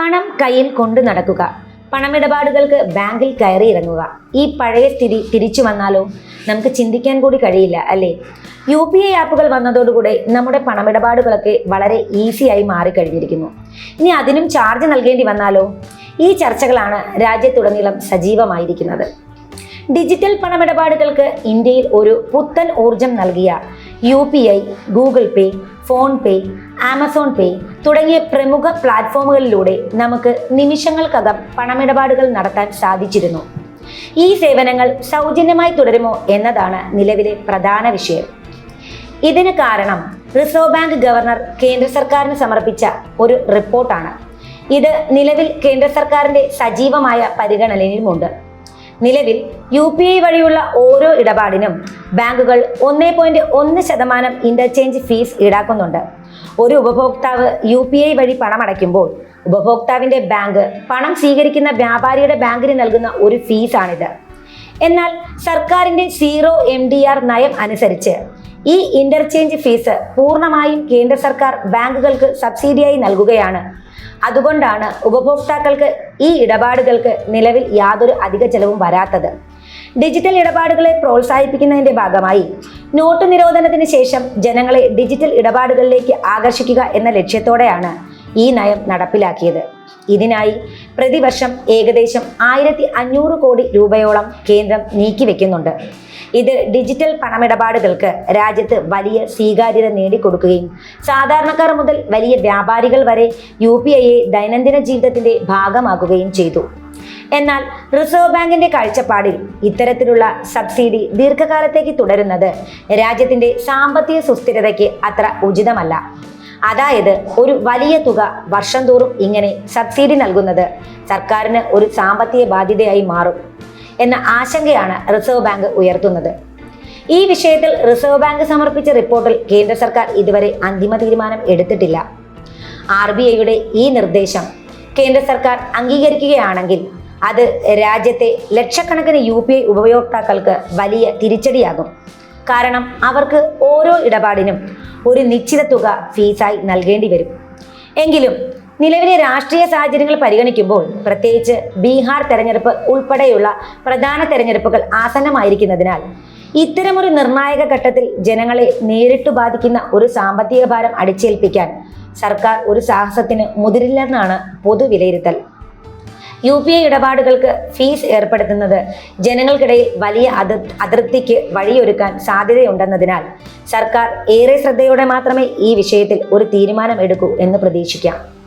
പണം കയ്യിൽ കൊണ്ടു നടക്കുക. പണമിടപാടുകൾക്ക് ബാങ്കിൽ കയറി ഇറങ്ങുക. ഈ പഴയ സ്ഥിതി തിരിച്ചു വന്നാലോ? നമുക്ക് ചിന്തിക്കാൻ കൂടി കഴിയില്ല അല്ലേ? യു പി ഐ ആപ്പുകൾ വന്നതോടുകൂടെ നമ്മുടെ പണമിടപാടുകളൊക്കെ വളരെ ഈസിയായി മാറിക്കഴിഞ്ഞിരിക്കുന്നു. ഇനി അതിനും ചാർജ് നൽകേണ്ടി വന്നാലോ? ഈ ചർച്ചകളാണ് രാജ്യത്തുടനീളം സജീവമായിരിക്കുന്നത്. ഡിജിറ്റൽ പണമിടപാടുകൾക്ക് ഇന്ത്യയിൽ ഒരു പുത്തൻ ഊർജം നൽകിയ U P I Google pay PhonePe Amazon pay തുടങ്ങിയ പ്രമുഖ പ്ലാറ്റ്ഫോമുകളിലൂടെ നമുക്ക് നിമിഷങ്ങൾക്കകം പണമിടപാടുകൾ നടത്താൻ സാധിച്ചിരുന്നു. ഈ സേവനങ്ങൾ സൗജന്യമായി തുടരുമോ എന്നതാണ് നിലവിലെ പ്രധാന വിഷയം. ഇതിന് കാരണം റിസർവ് ബാങ്ക് ഗവർണർ കേന്ദ്ര സർക്കാരിന് സമർപ്പിച്ച ഒരു റിപ്പോർട്ടാണ്. ഇത് നിലവിൽ കേന്ദ്ര സർക്കാരിന്റെ സജീവമായ പരിഗണനയിലുമുണ്ട്. നിലവിൽ യു പി ഐ വഴിയുള്ള ഓരോ ഇടപാടിനും ബാങ്കുകൾ ഒന്നേ പോയിന്റ് ഒന്ന് ശതമാനം ഇന്റർചേഞ്ച് ഫീസ് ഈടാക്കുന്നുണ്ട്. ഒരു ഉപഭോക്താവ് യു പി ഐ വഴി പണമടയ്ക്കുമ്പോൾ ഉപഭോക്താവിന്റെ ബാങ്ക് പണം സ്വീകരിക്കുന്ന വ്യാപാരിയുടെ ബാങ്കിന് നൽകുന്ന ഒരു ഫീസാണിത് എന്നാൽ സർക്കാരിന്റെ സീറോ എം ഡി ആർ നയം അനുസരിച്ച് ഈ ഇന്റർചേഞ്ച് ഫീസ് പൂർണമായും കേന്ദ്ര സർക്കാർ ബാങ്കുകൾക്ക് സബ്സിഡിയായി നൽകുകയാണ്. അതുകൊണ്ടാണ് ഉപഭോക്താക്കൾക്ക് ഈ ഇടപാടുകൾക്ക് നിലവിൽ യാതൊരു അധിക ചെലവും വരാത്തത്. ഡിജിറ്റൽ ഇടപാടുകളെ പ്രോത്സാഹിപ്പിക്കുന്നതിന്റെ ഭാഗമായി നോട്ട് നിരോധനത്തിന് ശേഷം ജനങ്ങളെ ഡിജിറ്റൽ ഇടപാടുകളിലേക്ക് ആകർഷിക്കുക എന്ന ലക്ഷ്യത്തോടെയാണ് ഈ നയം നടപ്പിലാക്കിയത്. ഇതിനായി പ്രതിവർഷം ഏകദേശം ആയിരത്തി അഞ്ഞൂറ് കോടി രൂപയോളം കേന്ദ്രം നീക്കിവെക്കുന്നുണ്ട്. ഇത് ഡിജിറ്റൽ പണമിടപാടുകൾക്ക് രാജ്യത്ത് വലിയ സ്വീകാര്യത നേടിക്കൊടുക്കുകയും സാധാരണക്കാർ മുതൽ വലിയ വ്യാപാരികൾ വരെ യു പി ഐയെ ദൈനംദിന ജീവിതത്തിന്റെ ഭാഗമാകുകയും ചെയ്തു. എന്നാൽ റിസർവ് ബാങ്കിന്റെ കാഴ്ചപ്പാടിൽ ഇത്തരത്തിലുള്ള സബ്സിഡി ദീർഘകാലത്തേക്ക് തുടരുന്നത് രാജ്യത്തിന്റെ സാമ്പത്തിക സുസ്ഥിരതയ്ക്ക് അത്ര ഉചിതമല്ല. അതായത് ഒരു വലിയ തുക വർഷം തോറും ഇങ്ങനെ സബ്സിഡി നൽകുന്നത് സർക്കാരിന് ഒരു സാമ്പത്തിക ബാധ്യതയായി മാറും. എന്ന ആശങ്കയാണ് റിസർവ് ബാങ്ക് ഉയർത്തുന്നത്. ഈ വിഷയത്തിൽ റിസർവ് ബാങ്ക് സമർപ്പിച്ച റിപ്പോർട്ടിൽ കേന്ദ്ര സർക്കാർ ഇതുവരെ അന്തിമ തീരുമാനം എടുത്തിട്ടില്ല. ആർ ബി ഐയുടെ ഈ നിർദ്ദേശം കേന്ദ്ര സർക്കാർ അംഗീകരിക്കുകയാണെങ്കിൽ അത് രാജ്യത്തെ ലക്ഷക്കണക്കിന് യു പി ഐ ഉപയോക്താക്കൾക്ക് വലിയ തിരിച്ചടിയാകും. കാരണം അവർക്ക് ഓരോ ഇടപാടിനും ഒരു നിശ്ചിത തുക ഫീസായി നൽകേണ്ടി വരും. എങ്കിലും നിലവിലെ രാഷ്ട്രീയ സാഹചര്യങ്ങൾ പരിഗണിക്കുമ്പോൾ പ്രത്യേകിച്ച് ബീഹാർ തെരഞ്ഞെടുപ്പ് ഉൾപ്പെടെയുള്ള പ്രധാന തെരഞ്ഞെടുപ്പുകൾ ആസന്നമായിരിക്കുന്നതിനാൽ ഇത്തരമൊരു നിർണായക ഘട്ടത്തിൽ ജനങ്ങളെ നേരിട്ട് ബാധിക്കുന്ന ഒരു സാമ്പത്തിക ഭാരം അടിച്ചേൽപ്പിക്കാൻ സർക്കാർ ഒരു സാഹസത്തിന് മുതിരില്ലെന്നാണ് പൊതുവിലയിരുത്തൽ യു പി ഐ ഇടപാടുകൾക്ക് ഫീസ് ഏർപ്പെടുത്തുന്നത് ജനങ്ങൾക്കിടയിൽ വലിയ അത് അതൃപ്തിക്ക് വഴിയൊരുക്കാൻ സാധ്യതയുണ്ടെന്നതിനാൽ സർക്കാർ ഏറെ ശ്രദ്ധയോടെ മാത്രമേ ഈ വിഷയത്തിൽ ഒരു തീരുമാനം എടുക്കൂ എന്ന് പ്രതീക്ഷിക്കാം.